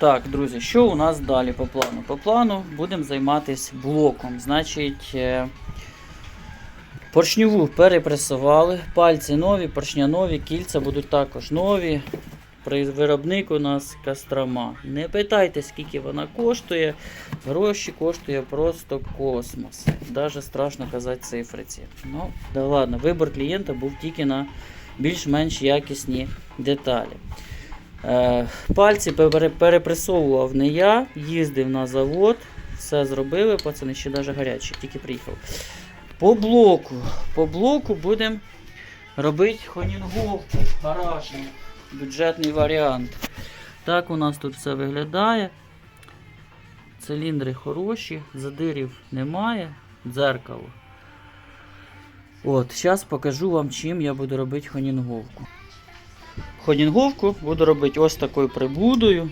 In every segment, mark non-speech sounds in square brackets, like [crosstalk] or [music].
Так, друзі, що у нас далі по плану? По плану будемо займатися блоком. Значить, е, поршньову перепресували, пальці нові, поршня нові, кільця будуть також нові. Виробник у нас Кострома. Не питайте, скільки вона коштує. Гроші коштує просто космос. Даже страшно казати цифри ці. Ну, да ладно, вибір клієнта був тільки на більш-менш якісні деталі. Е, пальці перепресовував не я, їздив на завод, все зробили, пацани ще навіть гарячі, тільки приїхав. По блоку. По блоку будемо робити хонінговку гаражну. Бюджетний варіант. Так у нас тут все виглядає. Циліндри хороші, задирів немає, дзеркало. От, зараз покажу вам, чим я буду робити хонінговку. Хонінговку буду робити ось такою прибудою.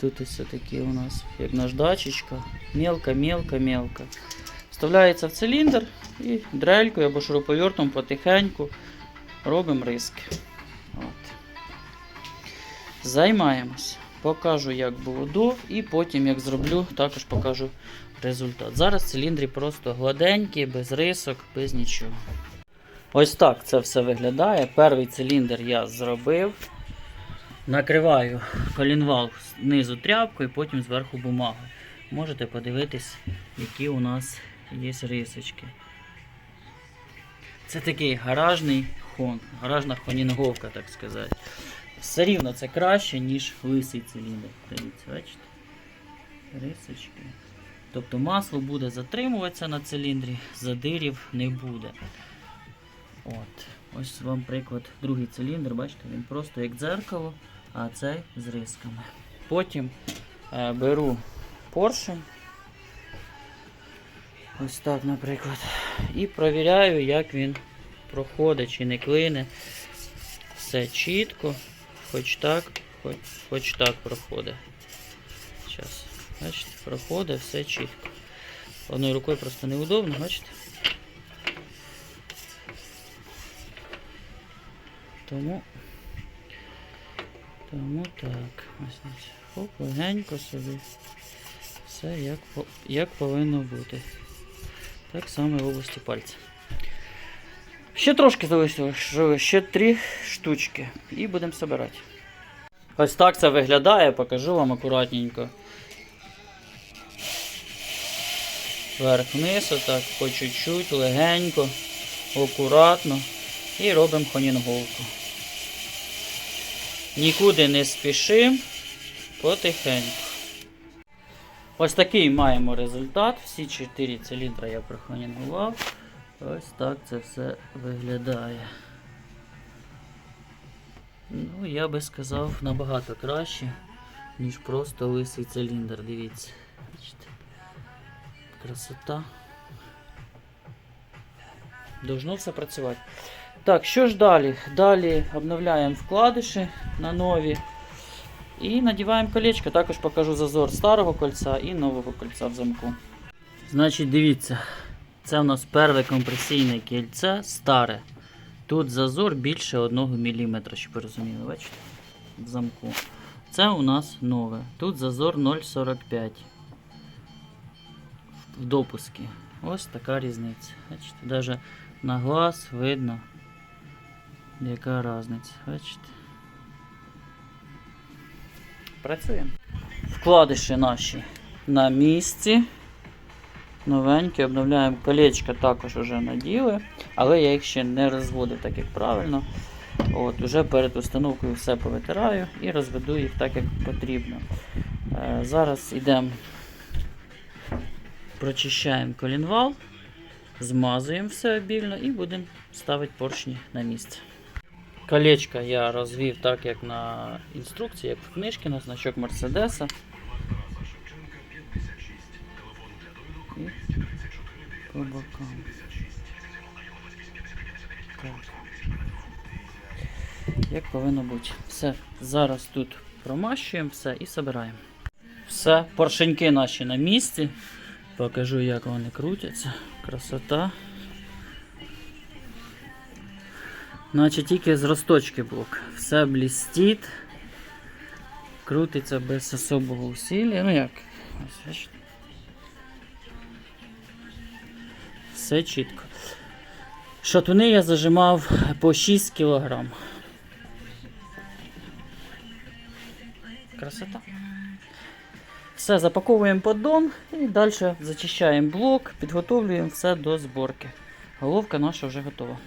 Тут ось такі у нас, як наждачечка. Мелко, мелко, мелко. Вставляється в циліндр і дрелькою або шуруповертом потихеньку робимо риски. От. Займаємось. Покажу, як було до, і потім, як зроблю, також покажу результат. Зараз циліндрі просто гладенькі, без рисок, без нічого. Ось так це все виглядає. Перший циліндр я зробив. Накриваю колінвал знизу тряпкою, потім зверху бумагою. Можете подивитись, які у нас є рисочки. Це такий гаражний хон, гаражна хонінговка, так сказати. Все рівно це краще, ніж лисий циліндр. Дивіться, бачите? Рисочки. Тобто масло буде затримуватися на циліндрі, задирів не буде. От. Ось вам приклад. Другий циліндр, бачите, він просто як дзеркало, а цей з рисками. Потім е, беру поршень. Ось так, наприклад. І провіряю, як він проходить чи не клине. Все чітко, хоч так, хоч, хоч так проходить. Зараз, бачите, проходить все чітко. Одною рукою просто неудобно, бачите? Тому, тому так. Ось. Хоп, легенько собі. Все як, як повинно бути. Так само і в області пальця. Ще трошки залишилось, ще три штучки. І будемо збирати. Ось так це виглядає, покажу вам акуратненько. Вверх-вниз, отак, по чуть-чуть, легенько, акуратно. І робимо хонінговку. Нікуди не спішимо, потихеньку. Ось такий маємо результат. Всі чотири циліндри я прохонінгував. Ось так це все виглядає. Ну, я би сказав, набагато краще, ніж просто лисий циліндр. Дивіться. Бачите? Красота. Должно все працювати. Так, що ж далі? Далі обновляємо вкладиші на нові. І надіваємо колечко. Також покажу зазор старого кольця і нового кольця в замку. Значить, дивіться, це у нас перше компресійне кільце старе. Тут зазор більше 1 мм, щоб ви розуміли, бачите? В замку. Це у нас нове. Тут зазор 0,45 в допуску. Ось така різниця. Бачите, навіть на глаз видно, яка різниця. Бачите? Працюємо. Вкладиші наші на місці. Новенькі, обновляємо колечка також вже наділи, але я їх ще не розводив так, як правильно. От, Уже перед установкою все повитираю і розведу їх так, як потрібно. Е, зараз йдемо, прочищаємо колінвал, змазуємо все обільно і будемо ставити поршні на місце. Колечко я розвів так, як на інструкції, як в книжці на значок Мерседеса. Як повинно бути. Все, зараз тут промащуємо все і збираємо. Все, поршеньки наші на місці. Покажу, як вони крутяться. Красота. Наче тільки з росточки блок. Все блістить. Крутиться без особого усилля. Ну як? Ось. Все чітко. Шатуни я зажимав по 6 кг. Красота. Все, запаковуємо поддон і далі зачищаємо блок, підготовлюємо все до зборки. Головка наша вже готова.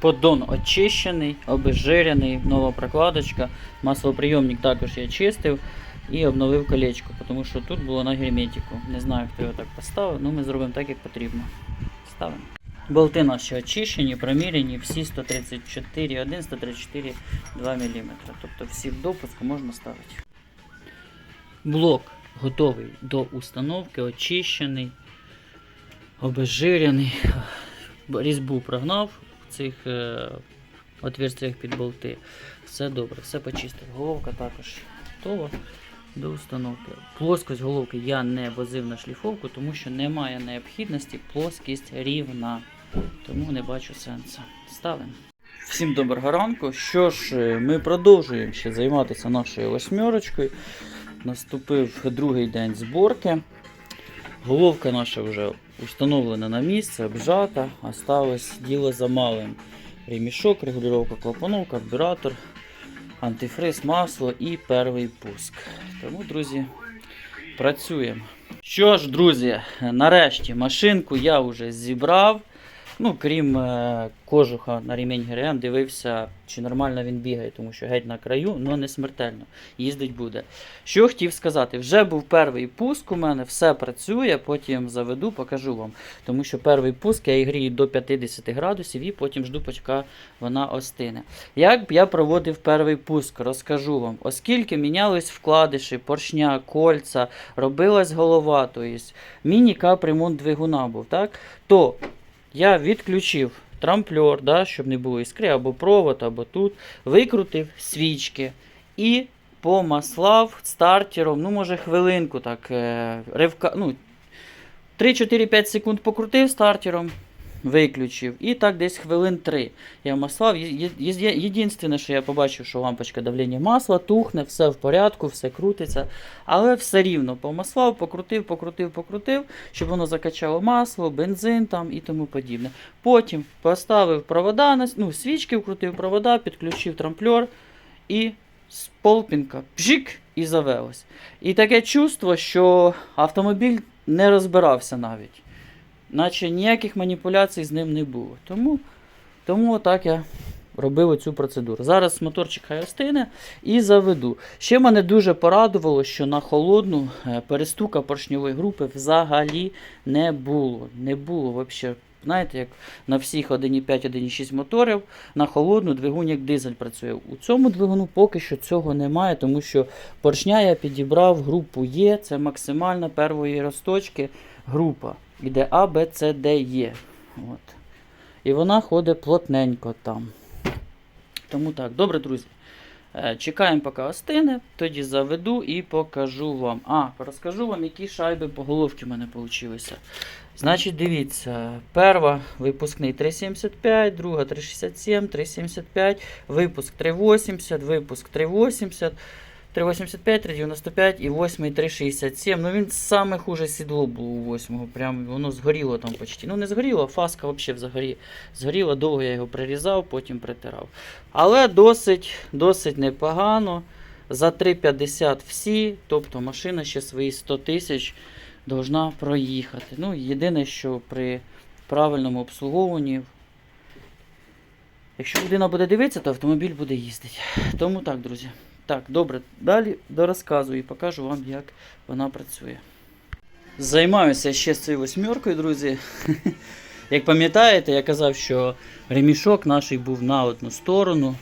Поддон очищений, обезжирений, нова прокладочка. Маслоприйомник також я чистив і обновив колечко, тому що тут було на герметику. Не знаю, хто його так поставив, але ми зробимо так, як потрібно. Ставимо. Болти наші очищені, проміряні, всі 134,1, 134,2 мм. Тобто всі в допуску можна ставити. Блок готовий до установки, очищений, обезжирений. Різьбу прогнав цих е, отверстиях під болти. Все добре, все почистив. Головка також готова до установки. Плоскость головки я не возив на шліфовку, тому що немає необхідності, плоскість рівна. Тому не бачу сенсу. Ставимо. Всім доброго ранку. Що ж, е, ми продовжуємо ще займатися нашою восьмерочкою. Наступив другий день зборки. Головка наша вже установлена на місце, обжата. Осталось діло за малим. Ремішок, регулювання клапанов, карбюратор, антифриз, масло і перший пуск. Тому, друзі, працюємо. Що ж, друзі, нарешті машинку я вже зібрав. Ну, крім е, кожуха на ремінь ГРМ, дивився, чи нормально він бігає, тому що геть на краю, але не смертельно. Їздить буде. Що хотів сказати, вже був перший пуск у мене, все працює, потім заведу, покажу вам. Тому що перший пуск я грію до 50 градусів і потім жду, поки вона остине. Як я проводив перший пуск, розкажу вам. Оскільки мінялись вкладиші, поршня, кольця, робилась голова, тобто міні-капремонт двигуна був, так? то я відключив трамплер, да, щоб не було іскри, або провод, або тут. Викрутив свічки і помаслав стартером, ну, може, хвилинку так. е, Ривка, ну, 3-4-5 секунд покрутив стартером, виключив. І так десь хвилин 3 я маслав. Є- є- є- Єдине, що я побачив, що лампочка давлення масла тухне, все в порядку, все крутиться. Але все рівно помаслав, покрутив, покрутив, покрутив, щоб воно закачало масло, бензин там і тому подібне. Потім поставив провода, ну, свічки вкрутив провода, підключив трамплер і з полпінка пжик і завелось. І таке чувство, що автомобіль не розбирався навіть. Наче ніяких маніпуляцій з ним не було. Тому, тому так я робив цю процедуру. Зараз моторчик хай остине і заведу. Ще мене дуже порадувало, що на холодну е, перестука поршньової групи взагалі не було. Не було взагалі. Знаєте, як на всіх 1,5, 1,6 моторів, на холодну двигун як дизель працює. У цьому двигуну поки що цього немає, тому що поршня я підібрав групу Е, це максимальна первої росточки група. Іде А, Б, С, Д, Е. От. І вона ходить плотненько там. Тому так, добре, друзі. Е, Чекаємо, поки остине, тоді заведу і покажу вам. А, розкажу вам, які шайби по головці в мене вийшли. Значить, дивіться, перша випускний 3,75, друга 3,67, 3,75, випуск 3,80, випуск 3,80, 3,85, 3,95 і 8 3,67. Ну він саме хуже сідло було у 8 Прям воно згоріло там почти. Ну не згоріло, фаска взагалі взагалі згоріла. Довго я його прирізав, потім притирав. Але досить, досить непогано. За 3,50 всі, тобто машина ще свої 100 тисяч должна проїхати. Ну, єдине, що при правильному обслуговуванні, якщо людина буде дивитися, то автомобіль буде їздити. Тому так, друзі. Так, добре, далі дорозказую і покажу вам, як вона працює. Займаюся ще з цією восьмеркою, друзі. [laughs] Як пам'ятаєте, я казав, що ремішок наш був на одну сторону.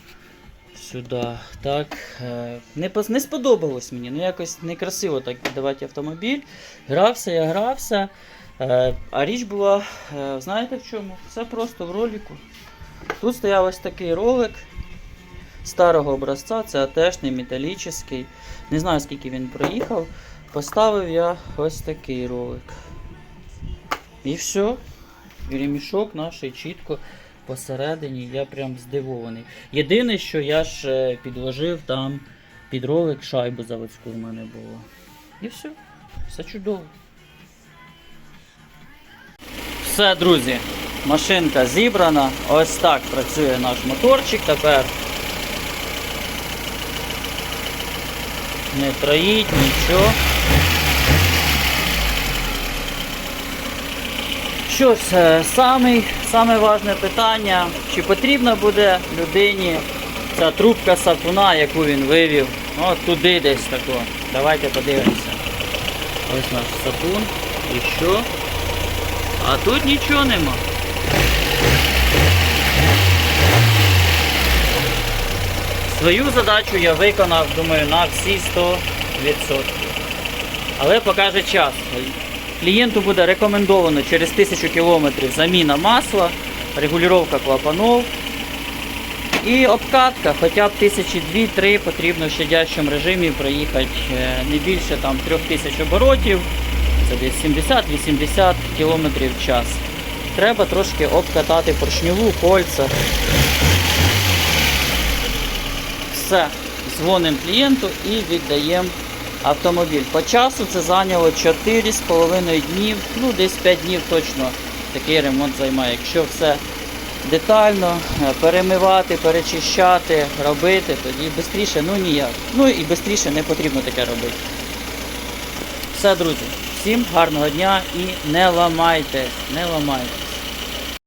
Сюди. Так. е, Не, не сподобалось мені. Ну якось некрасиво так віддавати автомобіль. Грався, я грався. Е, А річ була, е, знаєте в чому? Все просто в ролику. Тут стояв ось такий ролик старого образця, це АТшний металічний. Не знаю скільки він проїхав. Поставив я ось такий ролик. І все. І ремішок наш чітко посередині, я прям здивований. Єдине, що я ж е, підложив там підролик, шайбу заводську в мене було. І все. Все чудово. Все, друзі. Машинка зібрана. Ось так працює наш моторчик тепер. Не троїть, нічого. Що ж, е, самий, саме важне питання, чи потрібна буде людині ця трубка сапуна, яку він вивів. От туди десь тако. Давайте подивимося. Ось наш сапун. І що? А тут нічого нема. Свою задачу я виконав, думаю, на всі 100%. Але покаже час. Клієнту буде рекомендовано через 1000 км заміна масла, регулювання клапанов і обкатка, хоча б тисячі дві-три потрібно в щадящому режимі проїхати е, не більше там 3000 оборотів, це десь 70-80 км в час. Треба трошки обкатати поршньову, кольця. Все, дзвонимо клієнту і віддаємо автомобіль. По часу це зайняло 4,5 днів, ну десь 5 днів точно такий ремонт займає. Якщо все детально е, перемивати, перечищати, робити, тоді швидше, ну ніяк. Ну і швидше не потрібно таке робити. Все, друзі, всім гарного дня і не ламайте, не ламайте.